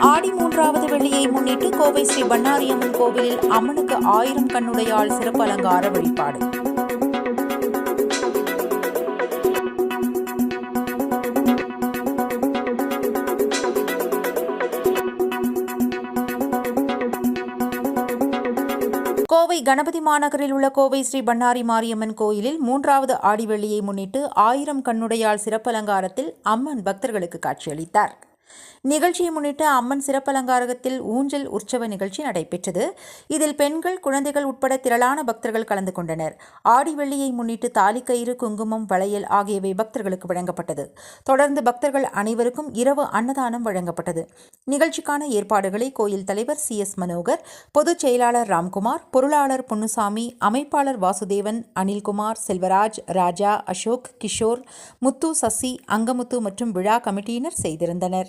ஆடி மூன்றாவது வெள்ளியை முன்னிட்டு கோவை ஸ்ரீ பண்ணாரியம்மன் கோவிலில் அம்மனுக்கு ஆயிரம் கண்ணுடையால் சிறப்பு அலங்கார வழிபாடு. கோவை கணபதி மாநகரில் உள்ள கோவை ஸ்ரீ பண்ணாரி மாரியம்மன் கோயிலில் மூன்றாவது ஆடிவெள்ளியை முன்னிட்டு ஆயிரம் கண்ணுடையால் சிறப்பலங்காரத்தில் அம்மன் பக்தர்களுக்கு காட்சியளித்தார். நிகழ்ச்சியை முன்னிட்டு அம்மன் சிறப்பலங்காரத்தில் ஊஞ்சல் உற்சவ நிகழ்ச்சி நடைபெற்றது. இதில் பெண்கள் குழந்தைகள் உட்பட திரளான பக்தர்கள் கலந்து கொண்டனர். ஆடி வெள்ளியை முன்னிட்டு தாலிக்கயிறு குங்குமம் வளையல் ஆகியவை பக்தர்களுக்கு வழங்கப்பட்டது. தொடர்ந்து பக்தர்கள் அனைவருக்கும் இரவு அன்னதானம் வழங்கப்பட்டது. நிகழ்ச்சிக்கான ஏற்பாடுகளை கோயில் தலைவர் சி. எஸ். மனோகர் பொதுச் செயலாளர் ராம்குமார் பொருளாளர் பொன்னுசாமி அமைப்பாளர் வாசுதேவன் அனில்குமார் செல்வராஜ் ராஜா அசோக் கிஷோர் முத்து சசி அங்கமுத்து மற்றும் விழா கமிட்டியினர் செய்திருந்தனர்.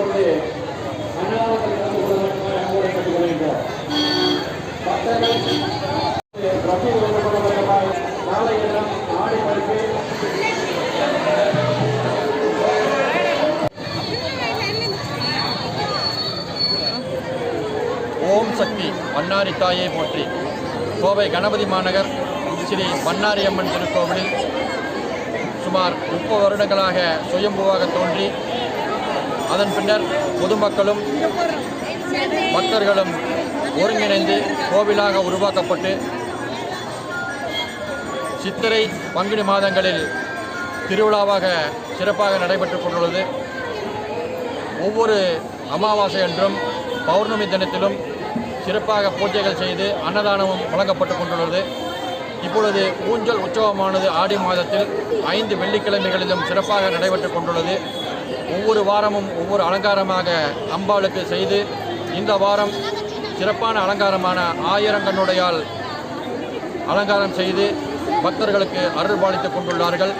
ஓம் சக்தி வண்ணாரி தாயை போற்றி. கோவை கணபதி மாநகர் ஸ்ரீ பன்னாரி அம்மன் திருக்கோவிலில் சுமார் முப்பது வருடங்களாக சுயம்புவாக தோன்றி அதன் பின்னர் பொதுமக்களும் பக்தர்களும் ஒருங்கிணைந்து கோவிலாக உருவாக்கப்பட்டு சித்திரை பங்குனி மாதங்களில் திருவிழாவாக சிறப்பாக நடைபெற்றுக் கொண்டுள்ளது. ஒவ்வொரு அமாவாசை அன்றும் பௌர்ணமி தினத்திலும் சிறப்பாக பூஜைகள் செய்து அன்னதானமும் வழங்கப்பட்டு கொண்டுள்ளது. இப்பொழுது ஊஞ்சல் உற்சவமானது ஆடி மாதத்தில் ஐந்து வெள்ளிக்கிழமைகளிலும் சிறப்பாக நடைபெற்றுக் கொண்டுள்ளது. ஒவ்வொரு வாரமும் ஒவ்வொரு அலங்காரமாக அம்பாளுக்கு செய்து இந்த வாரம் சிறப்பான அலங்காரமான ஆயிரங்கண்ணுடையால் அலங்காரம் செய்து பக்தர்களுக்கு அருள்பாலித்துக் கொண்டுள்ளார்கள்.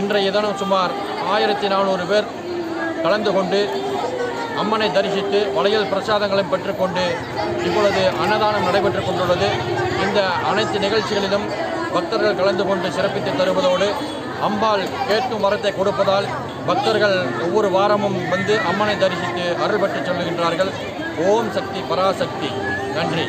இன்றைய தினம் சுமார் ஆயிரத்தி நானூறு பேர் கலந்து கொண்டு அம்மனை தரிசித்து வளையல் பிரசாதங்களையும் பெற்றுக்கொண்டு இப்பொழுது அன்னதானம் நடைபெற்றுக் கொண்டுள்ளது. இந்த அனைத்து நிகழ்ச்சிகளிலும் பக்தர்கள் கலந்து கொண்டு சிறப்பித்து தருவதோடு அம்பாள் கேட்கும் வரத்தை கொடுப்பதால் பக்தர்கள் ஒவ்வொரு வாரமும் வந்து அம்மனை தரிசித்து அருள் சொல்லுகின்றார்கள். ஓம் சக்தி பராசக்தி நன்றி.